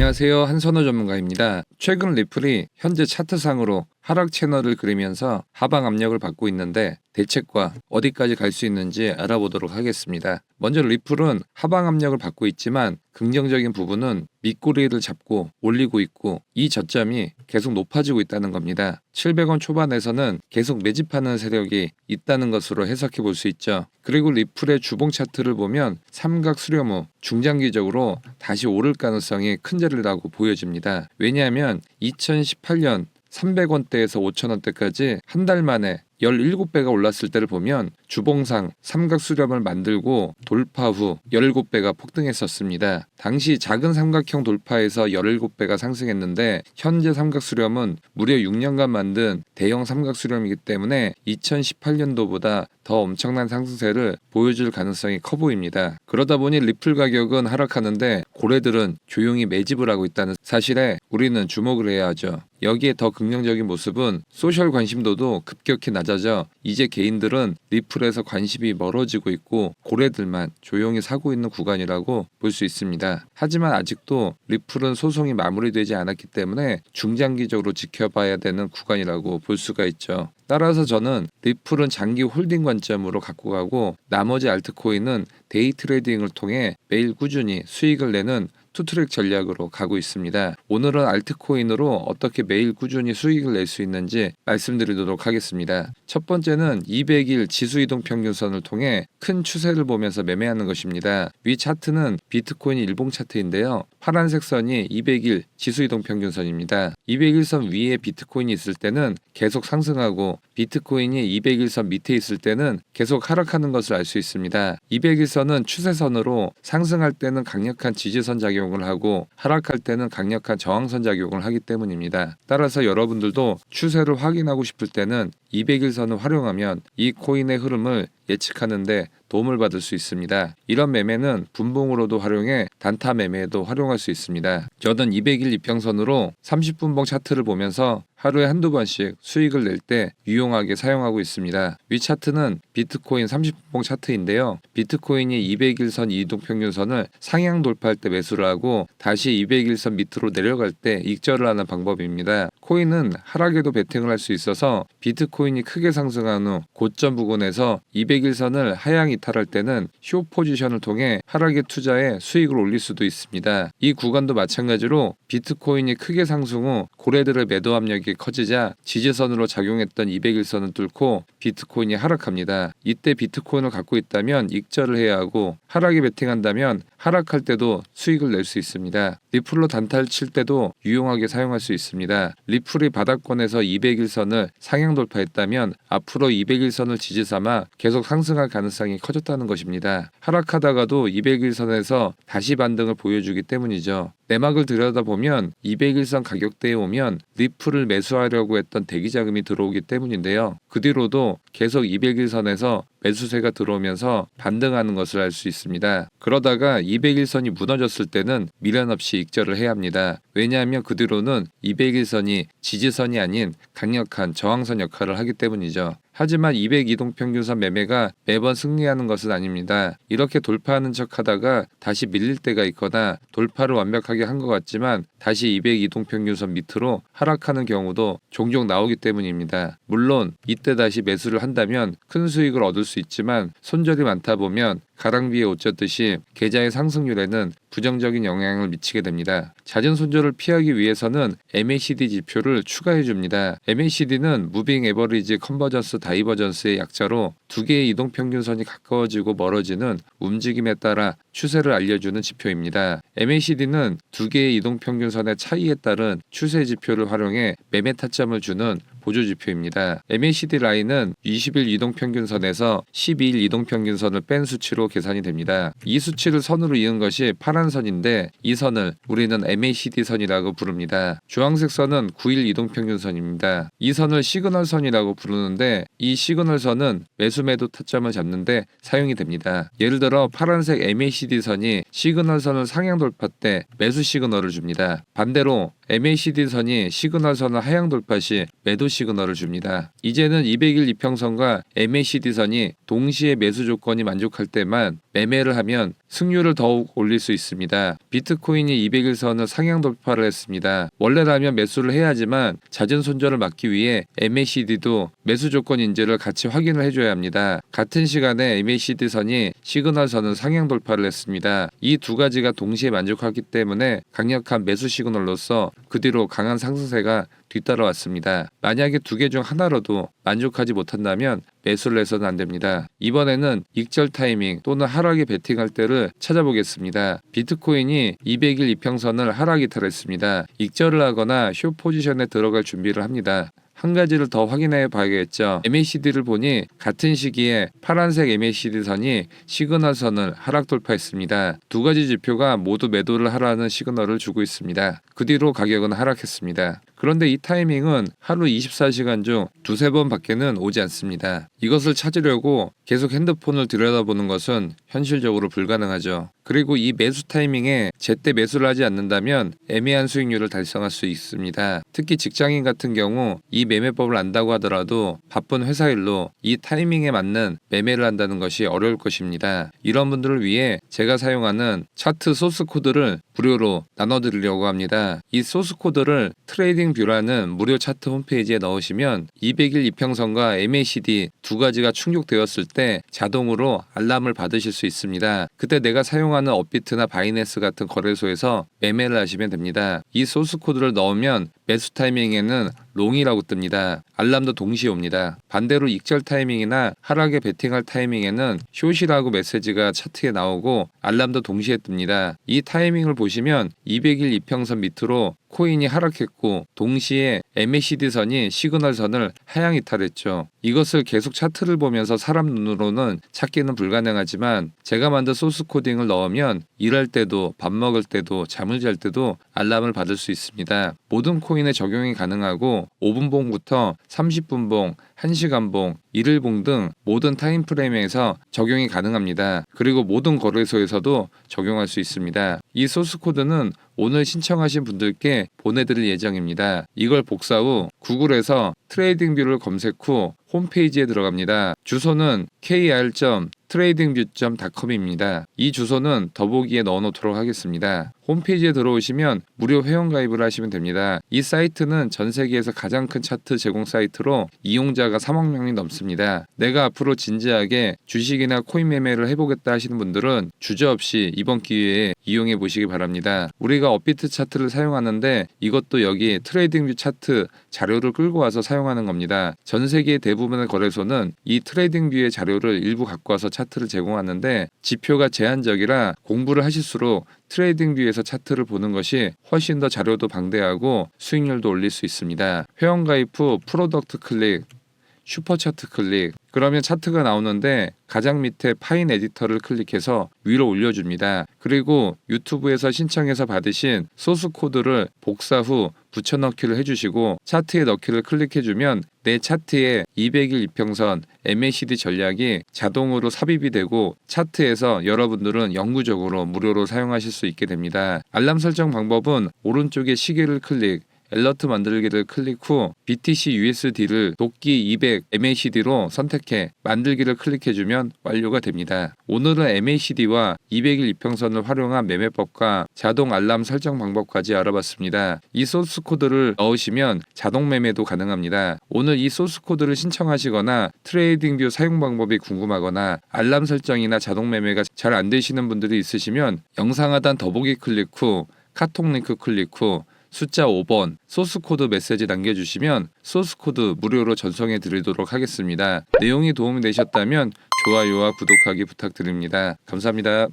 안녕하세요. 한선호 전문가입니다. 최근 리플이 현재 차트상으로 하락 채널을 그리면서 하방 압력을 받고 있는데 대책과 어디까지 갈 수 있는지 알아보도록 하겠습니다. 먼저 리플은 하방 압력을 받고 있지만 긍정적인 부분은 밑꼬리를 잡고 올리고 있고 이 저점이 계속 높아지고 있다는 겁니다. 700원 초반에서는 계속 매집하는 세력이 있다는 것으로 해석해 볼 수 있죠. 그리고 리플의 주봉 차트를 보면 삼각 수렴 후 중장기적으로 다시 오를 가능성이 큰 자리라고 보여집니다. 왜냐하면 2018년 300원대에서 5천원대까지 한 달 만에 17배가 올랐을 때를 보면 주봉상 삼각 수렴을 만들고 돌파 후 17배가 폭등했었습니다. 당시 작은 삼각형 돌파에서 17배가 상승했는데 현재 삼각 수렴은 무려 6년간 만든 대형 삼각 수렴이기 때문에 2018년도보다 더 엄청난 상승세를 보여줄 가능성이 커 보입니다. 그러다 보니 리플 가격은 하락하는데 고래들은 조용히 매집을 하고 있다는 사실에 우리는 주목을 해야 하죠. 여기에 더 긍정적인 모습은 소셜 관심도도 급격히 낮아 져 이제 개인들은 리플에서 관심이 멀어지고 있고 고래들만 조용히 사고 있는 구간이라고 볼 수 있습니다. 하지만 아직도 리플은 소송이 마무리되지 않았기 때문에 중장기적으로 지켜봐야 되는 구간이라고 볼 수가 있죠. 따라서 저는 리플은 장기 홀딩 관점으로 갖고 가고 나머지 알트코인은 데이 트레이딩을 통해 매일 꾸준히 수익을 내는 투트랙 전략으로 가고 있습니다. 오늘은 알트코인으로 어떻게 매일 꾸준히 수익을 낼 수 있는지 말씀드리도록 하겠습니다. 첫 번째는 200일 지수 이동 평균선을 통해 큰 추세를 보면서 매매하는 것입니다. 위 차트는 비트코인 일봉 차트인데요. 파란색 선이 200일 지수 이동 평균선입니다. 200일선 위에 비트코인이 있을 때는 계속 상승하고 비트코인이 200일선 밑에 있을 때는 계속 하락하는 것을 알 수 있습니다. 200일선은 추세선으로 상승할 때는 강력한 지지선 작용을 하고 하락할 때는 강력한 저항선 작용을 하기 때문입니다. 따라서 여러분들도 추세를 확인하고 싶을 때는 200일선을 활용하면 이 코인의 흐름을 예측하는데 도움을 받을 수 있습니다. 이런 매매는 분봉으로도 활용해 단타 매매에도 활용할 수 있습니다. 저는 200일 이평선으로 30분봉 차트를 보면서 하루에 한두 번씩 수익을 낼 때 유용하게 사용하고 있습니다. 위 차트는 비트코인 30분봉 차트인데요. 비트코인이 200일선 이동평균선을 상향 돌파할 때 매수를 하고 다시 200일선 밑으로 내려갈 때 익절을 하는 방법입니다. 코인은 하락에도 베팅을 할 수 있어서 비트코인이 크게 상승한 후 고점 부근에서 200일선을 하향 이탈할 때는 쇼 포지션을 통해 하락에 투자해 수익을 올릴 수도 있습니다. 이 구간도 마찬가지로 비트코인이 크게 상승 후 고래들의 매도 압력이 커지자 지지선으로 작용했던 200일선을 뚫고 비트코인이 하락합니다. 이때 비트코인을 갖고 있다면 익절을 해야 하고 하락에 베팅한다면 하락할 때도 수익을 낼 수 있습니다. 리플로 단타를 칠 때도 유용하게 사용할 수 있습니다. 리플이 바닥권에서 200일선을 상향 돌파했다면 앞으로 200일선을 지지 삼아 계속 상승할 가능성이 커졌다는 것입니다. 하락하다가도 200일선에서 다시 반등을 보여주기 때문이죠. 내막을 들여다보면 200일선 가격대에 오면 리플을 매수하려고 했던 대기 자금이 들어오기 때문인데요. 그 뒤로도 계속 200일선에서 매수세가 들어오면서 반등하는 것을 알 수 있습니다. 그러다가 200일선이 무너졌을 때는 미련 없이 익절을 해야 합니다. 왜냐하면 그 뒤로는 200일선이 지지선이 아닌 강력한 저항선 역할을 하기 때문이죠. 하지만 200이동 평균선 매매가 매번 승리하는 것은 아닙니다. 이렇게 돌파하는 척 하다가 다시 밀릴 때가 있거나 돌파를 완벽하게 한 것 같지만 다시 202동 평균선 밑으로 하락하는 경우도 종종 나오기 때문입니다. 물론 이때 다시 매수를 한다면 큰 수익을 얻을 수 있지만 손절이 많다 보면 가랑비에 옷 젖듯이 계좌의 상승률에는 부정적인 영향을 미치게 됩니다. 잦은 손절을 피하기 위해서는 MACD 지표를 추가해 줍니다. MACD는 무빙 에버리지 컨버전스 다이버전스의 약자로 두 개의 이동 평균선이 가까워지고 멀어지는 움직임에 따라 추세를 알려주는 지표입니다. MACD는 두 개의 이동 평균선의 차이에 따른 추세 지표를 활용해 매매 타점을 주는 보조 지표입니다. MACD 라인은 20일 이동 평균선에서 12일 이동 평균선을 뺀 수치로 계산이 됩니다. 이 수치를 선으로 이은 것이 파란 선인데 이 선을 우리는 MACD 선이라고 부릅니다. 주황색 선은 9일 이동 평균선입니다. 이 선을 시그널 선이라고 부르는데 이 시그널 선은 매수 매도 타점을 잡는데 사용이 됩니다. 예를 들어 파란색 MACD 선이 시그널 선을 상향 돌파 때 매수 시그널을 줍니다. 반대로 MACD 선이 시그널 선을 하향 돌파 시 매도 시그널을 줍니다. 이제는 200일 이평선과 MACD선이 동시에 매수 조건이 만족할 때만 매매를 하면 승률을 더욱 올릴 수 있습니다. 비트코인이 200일 선을 상향 돌파를 했습니다. 원래라면 매수를 해야지만 잦은 손절을 막기 위해 MACD도 매수 조건 인재를 같이 확인을 해줘야 합니다. 같은 시간에 MACD 선이 시그널 선을 상향 돌파를 했습니다. 이 두 가지가 동시에 만족하기 때문에 강력한 매수 시그널로서 그 뒤로 강한 상승세가 뒤따라왔습니다. 만약에 두 개 중 하나로도 만족하지 못한다면 매수를 해서는 안 됩니다. 이번에는 익절 타이밍 또는 하락에 베팅할 때를 찾아보겠습니다. 비트코인이 200일 이평선을 하락 이탈했습니다. 익절을 하거나 쇼 포지션에 들어갈 준비를 합니다. 한 가지를 더 확인해 봐야겠죠. MACD를 보니 같은 시기에 파란색 MACD 선이 시그널 선을 하락 돌파했습니다. 두 가지 지표가 모두 매도를 하라는 시그널을 주고 있습니다. 그 뒤로 가격은 하락했습니다. 그런데 이 타이밍은 하루 24시간 중 두세 번 밖에는 오지 않습니다. 이것을 찾으려고 계속 핸드폰을 들여다보는 것은 현실적으로 불가능하죠. 그리고 이 매수 타이밍에 제때 매수를 하지 않는다면 애매한 수익률을 달성할 수 있습니다. 특히 직장인 같은 경우 이 매매법을 안다고 하더라도 바쁜 회사 일로 이 타이밍에 맞는 매매를 한다는 것이 어려울 것입니다. 이런 분들을 위해 제가 사용하는 차트 소스 코드를 무료로 나눠드리려고 합니다. 이 소스 코드를 트레이딩 뷰라는 무료 차트 홈페이지에 넣으시면 200일 이평선과 MACD 두 가지가 충족되었을 때 자동으로 알람을 받으실 수 있습니다. 그때 내가 사용하는 업비트나 바이낸스 같은 거래소에서 매매를 하시면 됩니다. 이 소스 코드를 넣으면 매수 타이밍에는 롱이라고 뜹니다. 알람도 동시에 옵니다. 반대로 익절 타이밍이나 하락에 베팅할 타이밍에는 숏이라고 메시지가 차트에 나오고 알람도 동시에 뜹니다. 이 타이밍을 보시면 200일 이평선 밑으로 코인이 하락했고 동시에 MACD 선이 시그널 선을 하향 이탈했죠. 이것을 계속 차트를 보면서 사람 눈으로는 찾기는 불가능하지만 제가 만든 소스 코딩을 넣으면 일할 때도 밥 먹을 때도 잠을 잘 때도 알람을 받을 수 있습니다. 모든 코인에 적용이 가능하고 5분봉부터 30분봉, 1시간봉, 1일봉 등 모든 타임프레임에서 적용이 가능합니다. 그리고 모든 거래소에서도 적용할 수 있습니다. 이 소스 코드는 오늘 신청하신 분들께 보내드릴 예정입니다. 이걸 복사 후 구글에서 트레이딩 뷰를 검색 후 홈페이지에 들어갑니다. 주소는 kr.tradingview.com입니다. 이 주소는 더보기에 넣어놓도록 하겠습니다. 홈페이지에 들어오시면 무료 회원 가입을 하시면 됩니다. 이 사이트는 전 세계에서 가장 큰 차트 제공 사이트로 이용자가 3억 명이 넘습니다. 내가 앞으로 진지하게 주식이나 코인 매매를 해보겠다 하시는 분들은 주저없이 이번 기회에 이용해 보시기 바랍니다. 우리가 업비트 차트를 사용하는데 이것도 여기 트레이딩뷰 차트 자료를 끌고 와서 사용하는 겁니다. 전 세계 대부분의 거래소는 이 트레이딩뷰의 자료를 일부 갖고 와서 차트를 제공하는데 지표가 제한적이라 공부를 하실수록 트레이딩뷰에서 차트를 보는 것이 훨씬 더 자료도 방대하고 수익률도 올릴 수 있습니다. 회원 가입 후 프로덕트 클릭, 슈퍼 차트 클릭, 그러면 차트가 나오는데 가장 밑에 파인 에디터를 클릭해서 위로 올려줍니다. 그리고 유튜브에서 신청해서 받으신 소스 코드를 복사 후 붙여넣기를 해주시고 차트에 넣기를 클릭해주면 내 차트에 200일 이평선 MACD 전략이 자동으로 삽입이 되고 차트에서 여러분들은 영구적으로 무료로 사용하실 수 있게 됩니다. 알람 설정 방법은 오른쪽에 시계를 클릭, 엘러트 만들기를 클릭 후 BTC USD를 돕기 200 MACD로 선택해 만들기를 클릭해주면 완료가 됩니다. 오늘은 MACD와 200일 이평선을 활용한 매매법과 자동 알람 설정 방법까지 알아봤습니다. 이 소스 코드를 넣으시면 자동 매매도 가능합니다. 오늘 이 소스 코드를 신청하시거나 트레이딩뷰 사용 방법이 궁금하거나 알람 설정이나 자동 매매가 잘 안 되시는 분들이 있으시면 영상 하단 더보기 클릭 후 카톡 링크 클릭 후 숫자 5번 소스 코드 메시지 남겨주시면 소스 코드 무료로 전송해 드리도록 하겠습니다. 내용이 도움이 되셨다면 좋아요와 구독하기 부탁드립니다. 감사합니다.